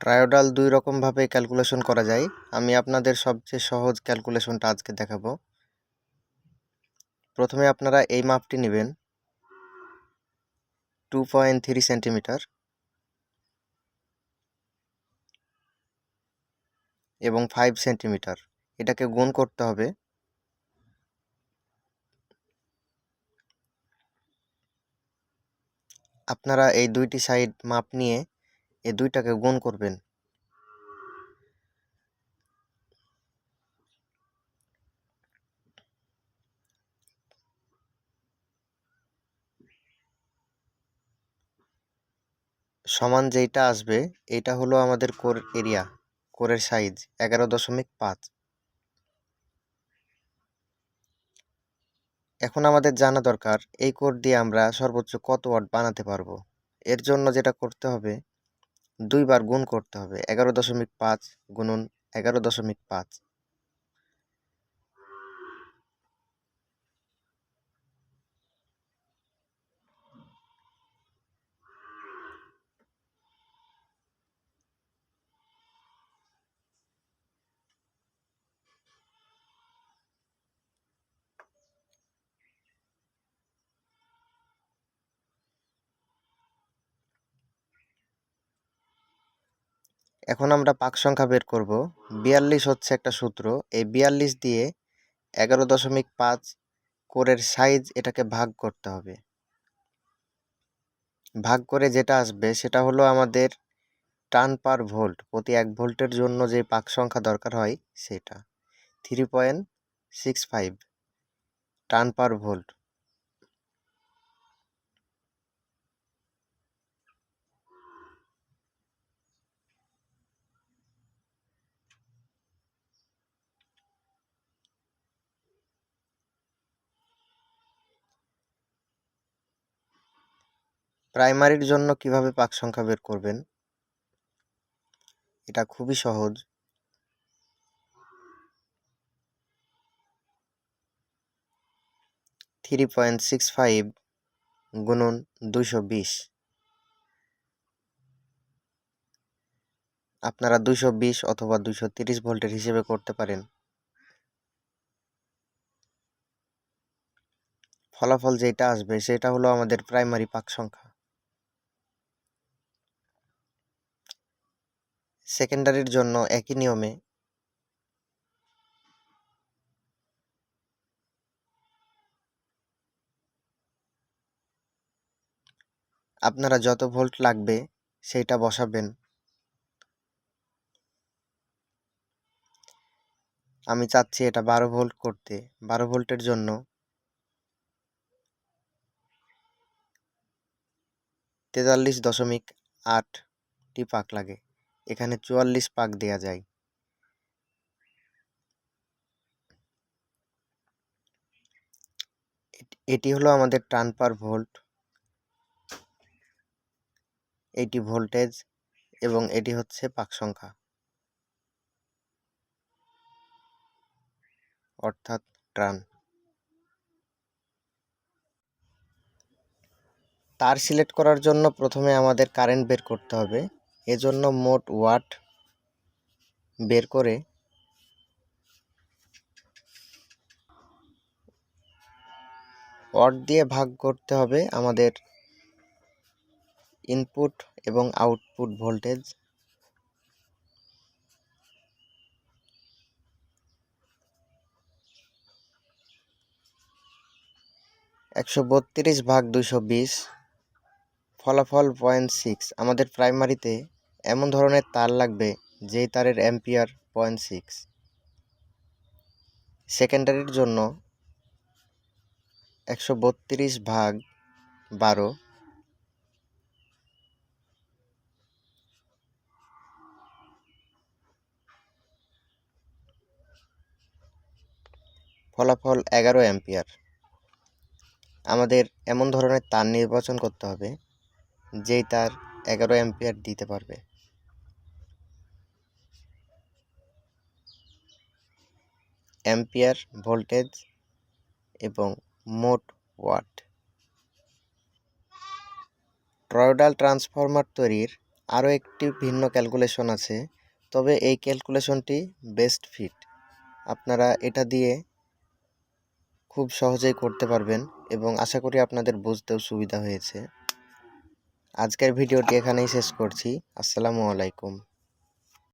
ট্রায়োডাল দুই রকমভাবে ক্যালকুলেশন করা যায়। আমি আপনাদের সবচেয়ে সহজ ক্যালকুলেশনটা আজকে দেখাবো। প্রথমে আপনারা এই মাপটি নেবেন। টু পয়েন্ট থ্রি সেন্টিমিটার এবং ফাইভ সেন্টিমিটার এটাকে গুণ করতে হবে। আপনারা এই দুইটি সাইড মাপ নিয়ে এই দুইটাকে গুণ করবেন। সমান যেইটা আসবে এটা হলো আমাদের কোর এরিয়া, কোরের সাইজ এগারো দশমিক পাঁচ। এখন আমাদের জানা দরকার, এই কোড দিয়ে আমরা সর্বোচ্চ কত ওয়াট বানাতে পারব? এর জন্য যেটা করতে হবে দুইবার গুণ করতে হবে। এগারো দশমিক পাঁচ গুণন এগারো দশমিক পাঁচ। এখন আমরা পাক সংখ্যা বের করব। বিয়াল্লিশ হচ্ছে একটা সূত্র। এই বিয়াল্লিশ দিয়ে এগারো দশমিক পাঁচ কোরের সাইজ এটাকে ভাগ করতে হবে। ভাগ করে যেটা আসবে সেটা হলো আমাদের টান পার ভোল্ট। প্রতি এক ভোল্টের জন্য যে পাক সংখ্যা দরকার হয় সেটা। থ্রি পয়েন্ট সিক্স ফাইভ টান পার ভোল্ট। প্রাইমারির জন্য কীভাবে পাক সংখ্যা বের করবেন? এটা খুবই সহজ। থ্রি পয়েন্ট সিক্স ফাইভ গুণন দুইশো বিশ। আপনারা দুইশো বিশ অথবা দুইশো তিরিশ ভোল্টের হিসেবে করতে পারেন। ফলাফল যেটা আসবে সেটা হলো আমাদের প্রাইমারি পাক সংখ্যা। সেকেন্ডারির জন্য একই নিয়মে আপনারা যত ভোল্ট লাগবে সেইটা বসাবেন। আমি চাচ্ছি এটা বারো ভোল্ট করতে। বারো ভোল্টের জন্য তেতাল্লিশ দশমিক আটটি পাক লাগে। এখানে চুয়াল্লিশ পাক দেয়া যায়। এটি হলো আমাদের টান পার ভোল্ট। এটি ভোল্টেজ এবং এটি হচ্ছে পাক সংখ্যা। অর্থাৎ ট্রান। তার সিলেক্ট করার জন্য প্রথমে আমাদের কারেন্ট বের করতে হবে। এজন্য মোট ওয়াট বের করে ওয়াট দিয়ে ভাগ করতে হবে আমাদের ইনপুট এবং আউটপুট ভোল্টেজ একশো বত্রিশ ভাগ দুশো বিশ, ফলাফল পয়েন্ট সিক্স আমাদের প্রাইমারিতে এমন ধরনের তার লাগবে যেই তারের অ্যাম্পিয়ার পয়েন্ট সিক্স। সেকেন্ডারির জন্য একশো বত্রিশ ভাগ বারো ফলাফল এগারো অ্যাম্পিয়ার। আমাদের এমন ধরনের তার নির্বাচন করতে হবে যেই তার এগারো অ্যাম্পিয়ার দিতে পারবে। অ্যাম্পিয়ার ভোল্টেজ এবং মোট ওয়াট। ট্রয়োডাল ট্রান্সফরমার তৈরির আরও একটি ভিন্ন ক্যালকুলেশন আছে, তবে এই ক্যালকুলেশনটি বেস্ট ফিট। আপনারা এটা দিয়ে খুব সহজেই করতে পারবেন এবং আশা করি আপনাদের বুঝতেও সুবিধা হয়েছে। আজকের ভিডিওটি এখানেই শেষ করছি। আসসালামু আলাইকুম।